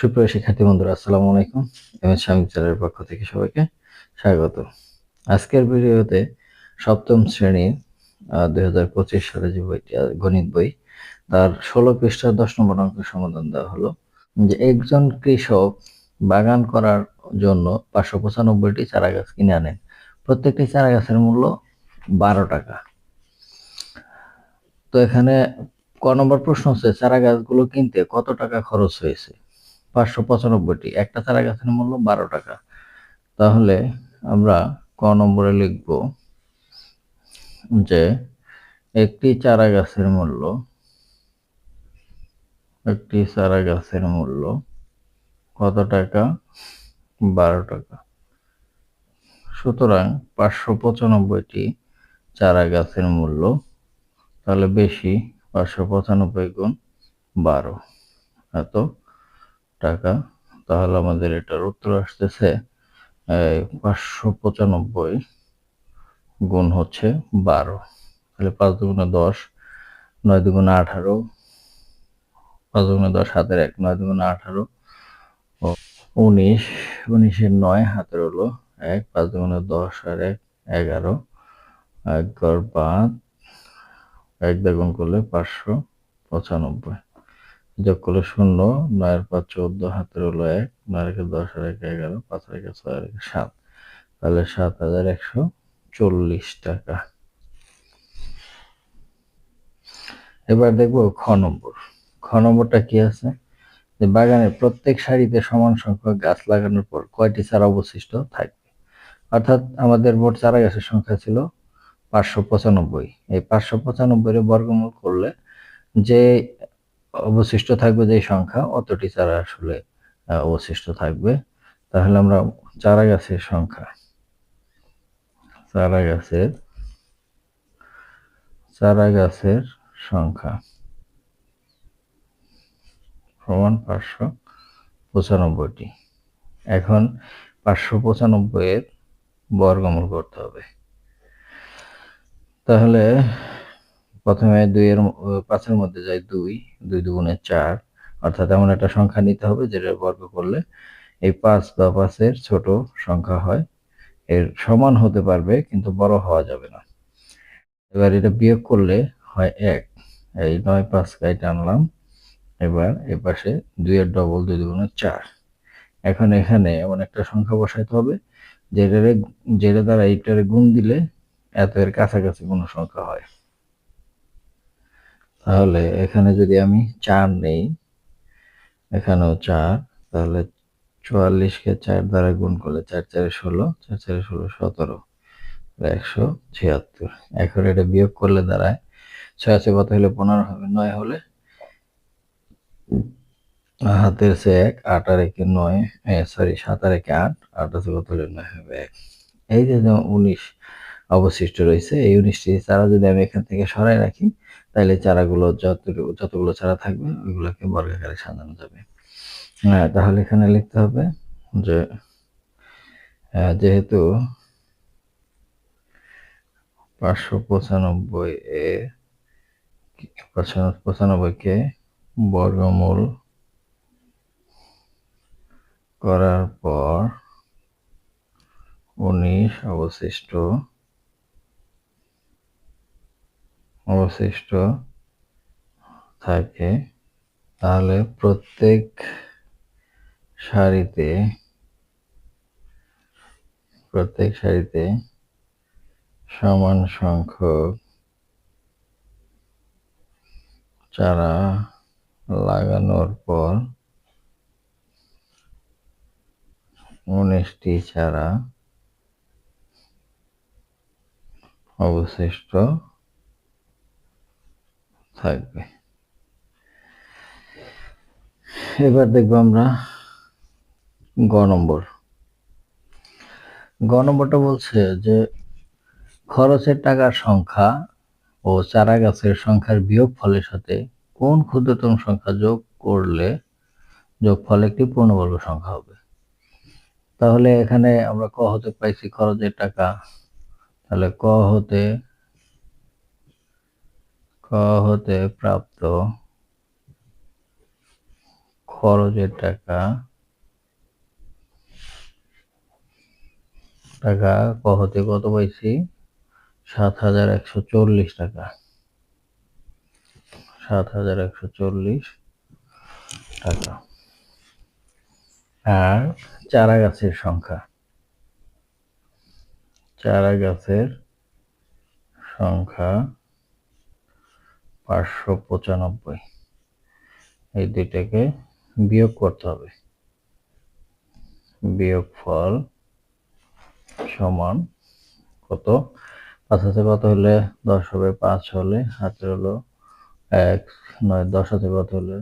সুপ্রিয় শিক্ষার্থী বন্ধুরা, আসসালামু আলাইকুম। এস স্বামী চ্যানেলের পক্ষ থেকে সবাইকে স্বাগত। আজকের ভিডিওতে সপ্তম শ্রেণির দুই হাজার পঁচিশ সালে যে বইটি গণিত বই, তার ষোলো পৃষ্ঠার দশ নম্বর অঙ্ক সমাধান দেওয়া হলো। যে একজন কৃষক বাগান করার জন্য পাঁচশো পঁচানব্বইটি চারা গাছ কিনে আনেন। প্রত্যেকটি চারা গাছের মূল্য বারো টাকা। তো এখানে ক নম্বর প্রশ্ন হচ্ছে চারা গাছগুলো কিনতে কত টাকা খরচ হয়েছে? পাঁচশো পঁচানব্বইটি। একটা চারা গাছের মূল্য বারো টাকা। তাহলে আমরা ক নম্বরে লিখব যে একটি চারা গাছের মূল্য, একটি চারা গাছের মূল্য কত টাকা? বারো টাকা। সুতরাং পাঁচশো পঁচানব্বইটি চারা গাছের মূল্য, তাহলে বেশি পাঁচশো পঁচানব্বই গুণ বারো। এত টাকা, তাহলে আমাদের এটার উত্তর আসতেছে পাঁচশো পঁচানব্বই গুণ হচ্ছে বারো। তাহলে পাঁচ দুগুণে দশ, নয় দুগুণে আঠারো, পাঁচ দুগুণে দশ হাতের এক, নয় দুগুণে আঠারো উনিশ, উনিশের নয় হাতের হলো এক, পাঁচ দুগুণে দশ আর এক, এগারো, এক পাঁচ, এক দ্বিগুণ করলে পাঁচশো পঁচানব্বই। যোগ করলে শূন্য, নয়ের পাঁচ, চোদ্দ, হাতের হলো এক নয় রেখে দশ এক এগারো, পাঁচ রেখে ছয় রেখে সাত। তাহলে সাত হাজার একশো চল্লিশ টাকা। এবার দেখব খ নম্বর। খ নম্বরটা কি আছে? যে বাগানের প্রত্যেক সারিতে সমান সংখ্যক গাছ লাগানোর পর কয়টি চারা অবশিষ্ট থাকবে? অর্থাৎ আমাদের মোট চারা গাছের সংখ্যা ছিল পাঁচশো পঁচানব্বই। এই পাঁচশো পঁচানব্বই বর্গমূল করলে যে অবশিষ্ট থাকবে যে সংখ্যা, অতটি চারা আসলে অবশিষ্ট থাকবে। তাহলে আমরা চারা গাছের সংখ্যা চারা গাছের চারা গাছের সংখ্যা সমান পাঁচশো পঁচানব্বইটি। এখন পাঁচশো পঁচানব্বই এর বর্গমূল করতে হবে। তাহলে প্রথমে দুইয়ের ম- পাঁচের মধ্যে যায় দুই দুই দুগুণে চার। অর্থাৎ এমন একটা সংখ্যা নিতে হবে যেটা বর্গ করলে এই পাঁচ বা পাঁচের ছোট সংখ্যা হয়। এর সমান হতে পারবে কিন্তু বড় হওয়া যাবে না। এবার এটা বিয়োগ করলে হয় এক। এই নয় পাঁচ কাইটে আনলাম। এবার এ পাশে দুইয়ের ডবল দুই দুগুণে চার। এখন এখানে এমন একটা সংখ্যা বসাইতে হবে যেটারে, যেটা দ্বারা এইটারে গুণ দিলে এত এর কাছাকাছি কোনো সংখ্যা হয়। তাহলে এখানে যদি আমি চার নেই, এখানেও চার, তাহলে চুয়াল্লিশকে চার দ্বারা গুণ করলে চার চারে ষোলো, চার চারে ষোলো সতেরো একশো ছিয়াত্তর। এখন এটা বিয়োগ করলে দাঁড়ায় ছয় আছে কত হলে পনেরো হবে, নয় হলে হাতের সে এক, আট আর একে নয় সরি সাত আর একে আট আট আছে কত হলে নয় হবে এক। এই যে উনিশ অবশিষ্ট রয়েছে, এই উনিশটি তারা যদি আমি এখান থেকে সরাই রাখি তাহলে চারাগুলো যত যতগুলো চারা থাকবে, ওইগুলোকে বর্গাকারে সাজানো যাবে। হ্যাঁ তাহলে এখানে লিখতে হবে যে যেহেতু পাঁচশো পঁচানব্বই এ পাঁচশো পঁচানব্বইকে বর্গমূল করার পর উনিশ অবশিষ্ট অবশিষ্ট থাকে, তাহলে প্রত্যেক সারিতে প্রত্যেক সারিতে সমান সংখ্যক চারা লাগানোর পর উনিশটি চারা অবশিষ্ট থাকবে। এবার দেখব আমরা গ নম্বর। গ নম্বরটা বলছে যে, খরচের টাকার সংখ্যা ও চারা গাছের সংখ্যার বিয়োগ ফলের সাথে কোন ক্ষুদ্রতম সংখ্যা যোগ করলে যোগ যোগফল একটি পূর্ণবর্গ সংখ্যা হবে? তাহলে এখানে আমরা ক হতে পাইছি খরচের টাকা। তাহলে ক হতে হতে প্রাপ্ত খরচের টাকা টাকা ক হতে কত পাইছি? সাত হাজার একশো চল্লিশ টাকা। সাত হাজার একশো চল্লিশ টাকা। আর চারা গাছের সংখ্যা। চারা গাছের সংখ্যা পাঁচশো পঁচানব্বই। এই দুইটাকে বিয়োগ করতে হবে। বিয়োগ ফল সমান কত? পাঁচ হাতে কত হলে দশ হবে, পাঁচ হলে হাতে হলো এক, নয়, দশ হাতে কত হলে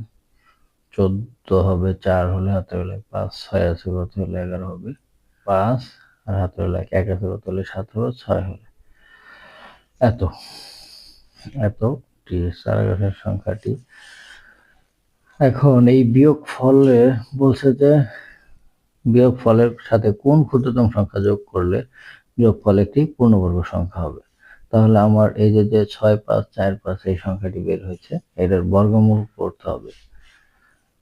চোদ্দ হবে, চার হলে হাতে হলে পাঁচ, ছয় আছে কত হলে এগারো হবে, পাঁচ, আর হাতে হলে এক এক আছে কত হলে সাত হবে, ছয় হলে এত এত টি চারা গাছের সংখ্যাটি। এখন এই বিয়োগ ফলে বলছে যে, বিয়োগ ফলের সাথে কোন ক্ষুদ্রতম সংখ্যা যোগ করলে যোগ ফল একটি পূর্ণবর্গ সংখ্যা হবে? তাহলে আমার এই যে যে ছয় পাঁচ, চার পাঁচ এই সংখ্যাটি বের হয়েছে, এটার বর্গমূল করতে হবে।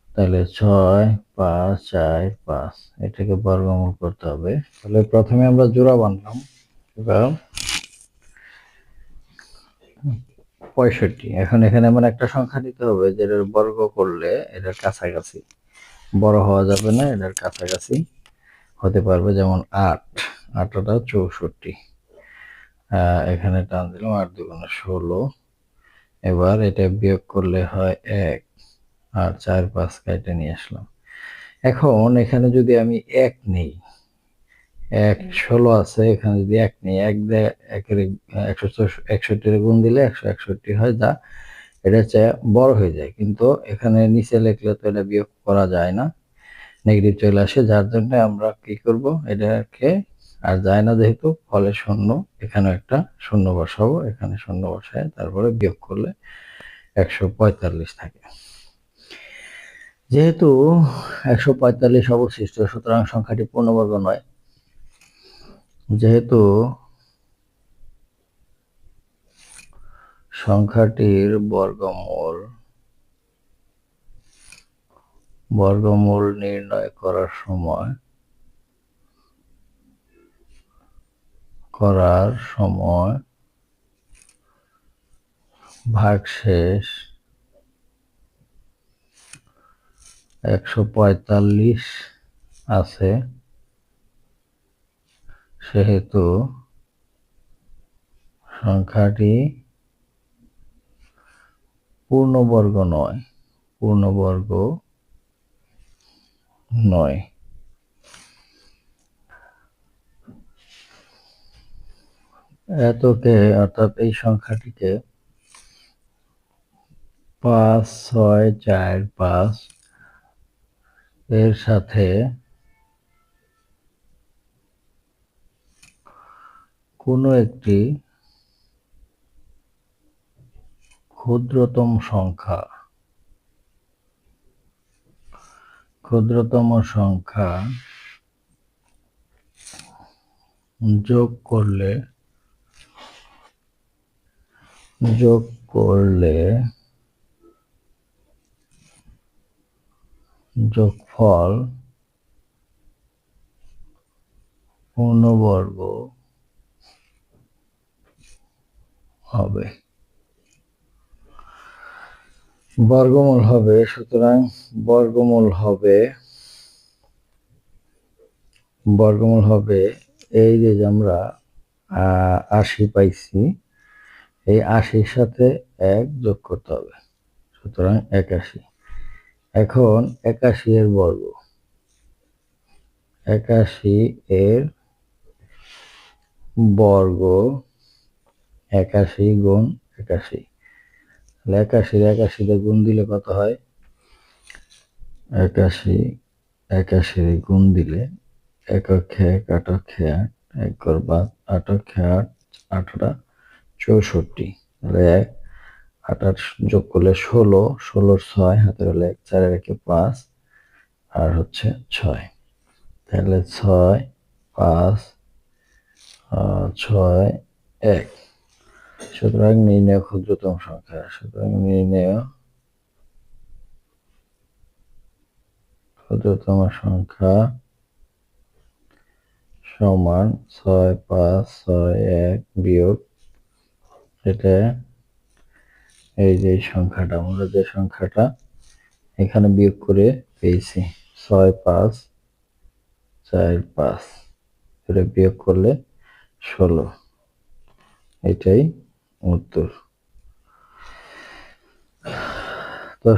তাহলে ছয় পাঁচ, চার পাঁচ, এটাকে বর্গমূল করতে হবে। তাহলে প্রথমে আমরা জোড়া বানলাম। এবার পঁয়ষট্টি। এখন এখানে এমন একটা সংখ্যা নিতে হবে যে যেটার বর্গ করলে এটার কাছাকাছি। বড় হওয়া যাবে না, এটার কাছাকাছি হতে পারবে যেমন আট। আটটা চৌষট্টি। এখানে টান দিলাম আট দুগুণে ষোলো। এবার এটা বিয়োগ করলে হয় এক। আর চার পাঁচ কাইটে নিয়ে আসলাম। এখন এখানে যদি আমি এক নেই এক ষোলো আছে, এখানে যদি এক নেই, এক দেয়, একের একশো একষট্টির গুণ দিলে একশো একষট্টি হয় যা, এটা চেয়ে বড় হয়ে যায়। কিন্তু এখানে নিচে লিখলে তো এটা বিয়োগ করা যায় না, নেগেটিভ চলে আসে, যার জন্য আমরা কি করব, এটাকে আর যায় না যেহেতু, ফলে শূন্য এখানে একটা শূন্য বসাবো, এখানে শূন্য বসায়, তারপরে বিয়োগ করলে একশো পঁয়তাল্লিশ থাকে। যেহেতু একশো পঁয়তাল্লিশ অবশিষ্ট, সুতরাং সংখ্যাটি পূর্ণবর্গ নয় যেহেতু সংখ্যাটির বর্গমূল বর্গমূল নির্ণয় করার সময় করার সময় ভাগশেষ একশো পঁয়তাল্লিশ আছে। সেহেতু সংখ্যাটি পূর্ণবর্গ নয় পূর্ণবর্গ নয়। এতকে অর্থাৎ এই সংখ্যাটিকে পাঁচ, ছয়, চার, পাঁচ এর সাথে কোনো একটি ক্ষুদ্রতম সংখ্যা ক্ষুদ্রতম সংখ্যা যোগ করলে যোগ করলে যোগফল পূর্ণবর্গ হবে। বর্গমূল হবে, সুতরাং বর্গমূল হবে বর্গমূল হবে এই যে আমরা আশি পাইছি, এই আশির সাথে এক যোগ করতে হবে, সুতরাং একাশি। এখন একাশি এর বর্গ, একাশি এর বর্গ একাশি গুণ একাশি। তাহলে একাশির একাশিতে গুণ দিলে কত হয়? একাশি একাশির গুণ দিলে এক একক্ষে এক আটক্ষে আট, এক করবা আটক্ষে আট, আটটা চৌষট্টি। তাহলে এক, আট আট যোগ করলে ষোলো, ষোলোর ছয়, হাতের হলে এক চারের একে পাঁচ, আর হচ্ছে ছয়। তাহলে ছয়, পাঁচ ছয়, এক। সুতরাং নির্ণয় ক্ষুদ্রতম সংখ্যা, সুতরাং নির্ণয় ক্ষুদ্রতম সংখ্যা সমান ছয় পাঁচ ছয় এক বিয়োগ এটা এই যে সংখ্যাটা আমরা যে সংখ্যাটা এখানে বিয়োগ করে পেয়েছি, ছয় পাঁচ চার পাঁচ। এটা বিয়োগ করলে ষোলো। এটাই উত্তর তো